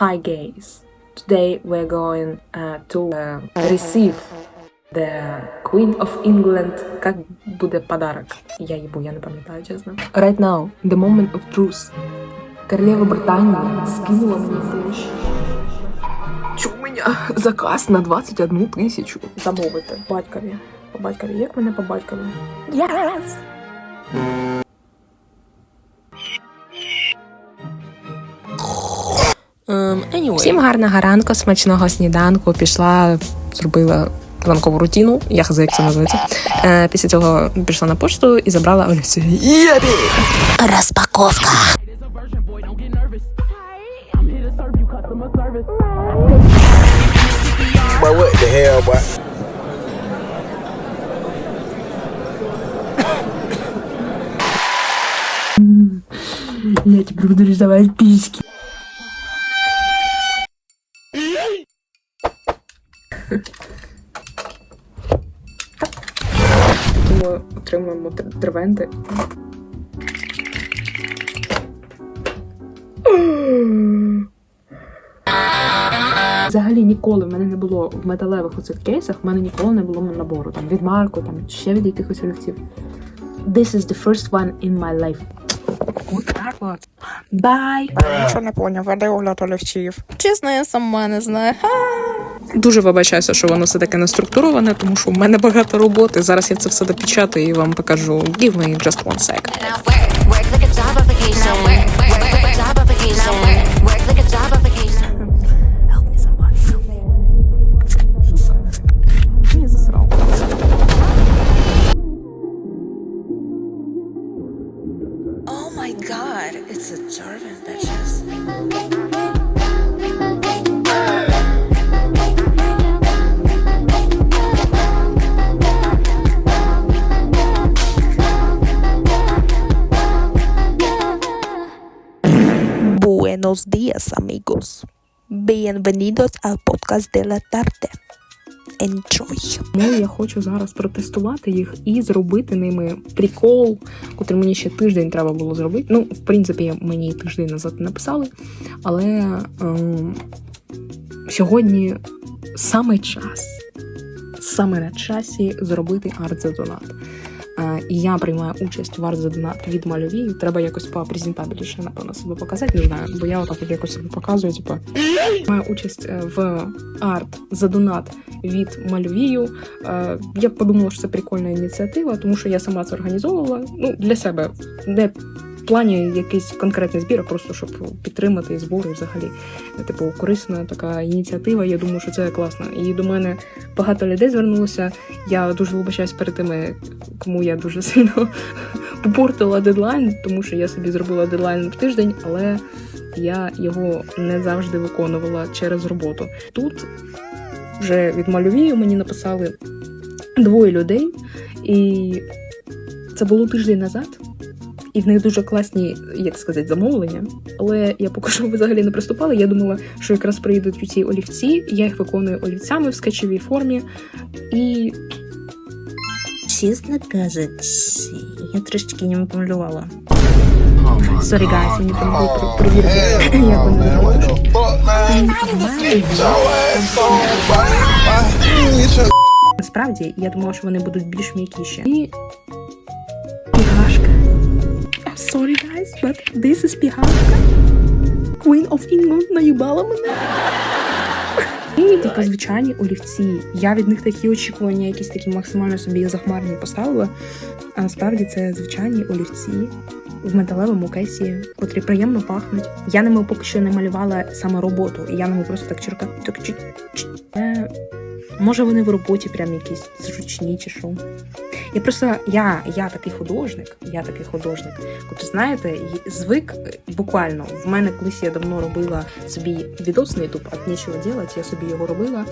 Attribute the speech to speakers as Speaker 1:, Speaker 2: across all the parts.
Speaker 1: Hi guys. Today we're going uh, to uh, receive the Queen of England. Как буде подарок? Я їбу, я не пам'ятаю, чесно. Right now, the moment of truth. Королева Британії скинула мені гроші. Чу у мене заказ на 21 тисячу. Замовити батькові. По батькові. Як мене по батькові? Yes! Всім гарного ранку, смачного сніданку. Пішла, зробила ранкову рутину, я хз, як це називається. Е, після цього пішла на пошту і забрала олівці. Єбі! Розпаковка.
Speaker 2: Boy, what the hell, boy?
Speaker 1: Я теперь буду рисовать письки. Ми отримуємо др- древенти. Взагалі ніколи в мене не було в металевих оцих кейсах, в мене ніколи не було набору там від Марко, там ще від якихось олівців. This is the first one in my life. Bye!
Speaker 3: Нічого не поняв, а де огляд олівців? Чесно, я сама не знаю.
Speaker 1: Дуже вибачаюся, що воно все таке не структуроване, тому що в мене багато роботи. Зараз я це все допечатаю і вам покажу. Give me just one sec.
Speaker 4: Now work, work like a job application.
Speaker 5: Buenos días, amigos. Bienvenidos al podcast de la tarde. Enjoy.
Speaker 1: Тому я хочу зараз протестувати їх і зробити ними прикол, котрий мені ще тиждень треба було зробити. Ну, в принципі, мені тиждень назад написали, але ем, сьогодні саме час, саме на часі зробити арт за. І я приймаю участь в арт за донат від мальовії. Треба якось попрезентабельніше, напевно, себе показати. Не знаю, бо я отак от якось себе показую. Типу, маю участь е, в арт за донат від мальовію. Е, Я подумала, що це прикольна ініціатива, тому що я сама це організовувала ну, для себе. В плані якийсь конкретний збір, а просто щоб підтримати збори взагалі. Е, Типу, корисна така ініціатива. Я думаю, що це класно. І до мене багато людей звернулося. Я дуже вибачаюсь перед тими, кому я дуже сильно попортила дедлайн, тому що я собі зробила дедлайн в тиждень, але я його не завжди виконувала через роботу. Тут вже від мальовію мені написали двоє людей, і це було тиждень назад. І в них дуже класні, як сказати, замовлення. Але я поки що взагалі не приступала. Я думала, що якраз приїдуть ці олівці, я їх виконую олівцями в скетчевій формі. І
Speaker 5: Чесно кажучи, я трішечки не помалювала.
Speaker 1: сорі, гайс, мені там було перевірити, як вони роблять. Насправді, я думала, що вони будуть більш м'якіші. І sorry, guys, but this is пігашка. Queen of England наїбала мене. Типу звичайні олівці. Я від них такі очікування, якісь такі максимально собі захмарні поставила. А насправді це звичайні олівці в металевому кейсі, котрі приємно пахнуть. Я ними поки що не малювала саме роботу, і я ними просто так черка. Е, Може, вони в роботі прям якісь зручні чи що. Я просто я, я такий художник, я такий художник. От знаєте, звик е, буквально. В мене колись я давно робила собі відос на YouTube, от нічого делать, я собі його робила.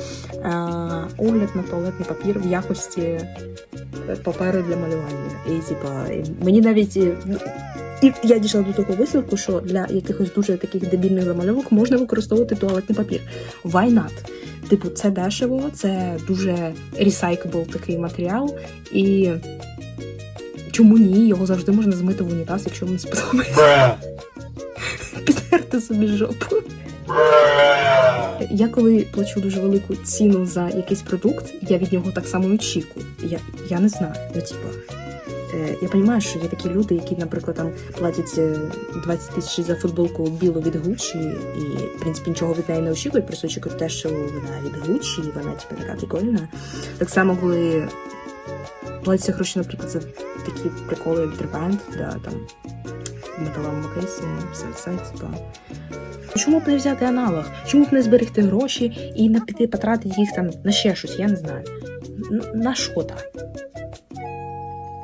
Speaker 1: Огляд на туалетний папір в якості е, паперу для малювання. І типа мені навіть. І я дійшла до того висновку, що для якихось дуже таких дебільних замальовок можна використовувати туалетний папір. Why not? Типу, це дешево, це дуже recyclable такий матеріал, і чому ні? Його завжди можна змити в унітаз, якщо вам сподобається.
Speaker 6: підтерти собі жопу. Я коли плачу дуже велику ціну за якийсь продукт, я від нього так само очікую. Я, я не знаю. Ну, типа, е, я розумію, що є такі люди, які, наприклад, там платять е, 20 тисяч за футболку білу від Гуччі, і, в принципі, нічого від неї не очікують, просто очікують те, що вона від Гуччі, і вона типу, така прикольна. Так само, коли платяться гроші, наприклад, за такі приколи, як Дребенд, да, там металевому кейсі, все це, типа. Чому б не взяти аналог? Чому б не зберегти гроші і не піти потратити їх там на ще щось, я не знаю. На що так?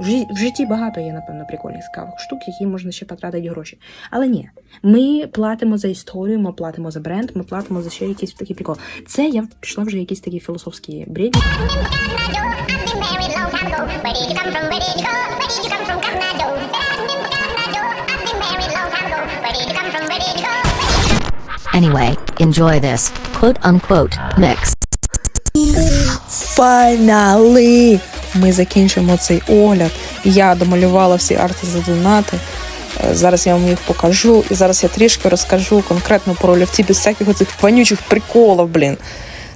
Speaker 6: В житті, багато є, напевно, прикольних цікавих штук, які можна ще потратити гроші. Але ні, ми платимо за історію, ми платимо за бренд, ми платимо за ще якийсь такий прикол. Це я пішла вже якісь такі філософські бреді.
Speaker 7: Anyway, enjoy this quote unquote mix.
Speaker 1: Finally! Ми закінчимо цей огляд. Я домалювала всі арти за донати. Е, Зараз я вам їх покажу. І зараз я трішки розкажу конкретно про олівці без всяких цих вонючих приколів, блін.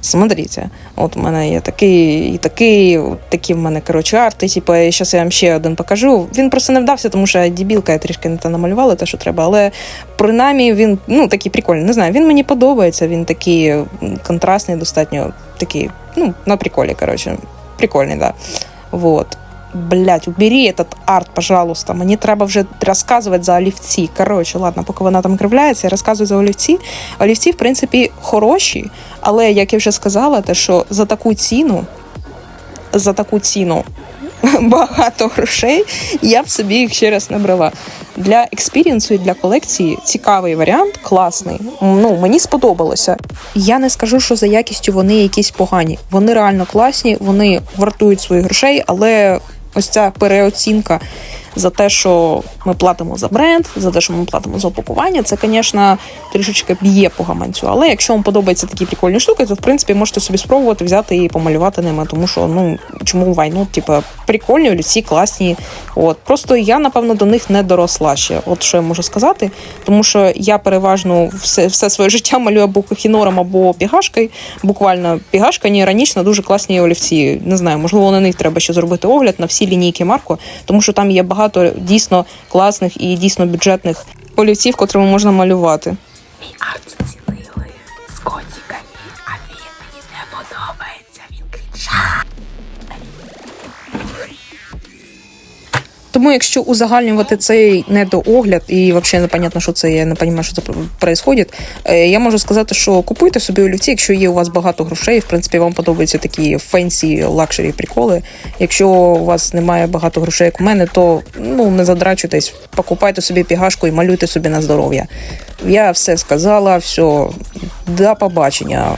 Speaker 1: Смотрите, от у мене є такий і такий, такі в мене коротше арти. Типу, і зараз я вам ще один покажу. Він просто не вдався, тому що я дебілка, я трішки не те намалювала, те, що треба. Але принаймні він ну такий прикольний. Не знаю, він мені подобається. Він такий контрастний, достатньо такий, ну, на приколі, коротше. Прикольний, да. Вот. Блять, убери этот арт, пожалуйста. Мені треба вже розказувати за олівці. Коротше, ладно, поки вона там кривляється, я розказую за олівці. Олівці, в принципі, хороші, але як я вже сказала, те, що за таку ціну, за таку ціну багато грошей, я б собі їх ще раз не брала. Для експірієнсу і для колекції цікавий варіант, класний. Ну, мені сподобалося. Я не скажу, що за якістю вони якісь погані. Вони реально класні, вони вартують своїх грошей, але ось ця переоцінка за те, що ми платимо за бренд, за те, що ми платимо за упакування, це, звісно, трішечки б'є по гаманцю. Але якщо вам подобаються такі прикольні штуки, то в принципі можете собі спробувати взяти і помалювати ними, тому що ну чому вайну, типу, прикольні олівці, класні. От просто я напевно до них не доросла ще. От що я можу сказати, тому що я переважно все, все своє життя малюю або кохінором, або пігашкою. Буквально пігашка ні іронічно дуже класні олівці. Не знаю, можливо, на них треба ще зробити огляд на всі лінійки Марко, тому що там є багато дійсно класних і дійсно бюджетних олівців, котрими можна малювати. Тому, якщо узагальнювати цей недоогляд, і взагалі непонятно, що це, я не розумію, що це відбувається, я можу сказати, що купуйте собі олівці, якщо є у вас багато грошей, в принципі, вам подобаються такі фенсі лакшері приколи. Якщо у вас немає багато грошей, як у мене, то ну не задрачуйтесь, покупайте собі пігашку і малюйте собі на здоров'я. Я все сказала, все, до побачення.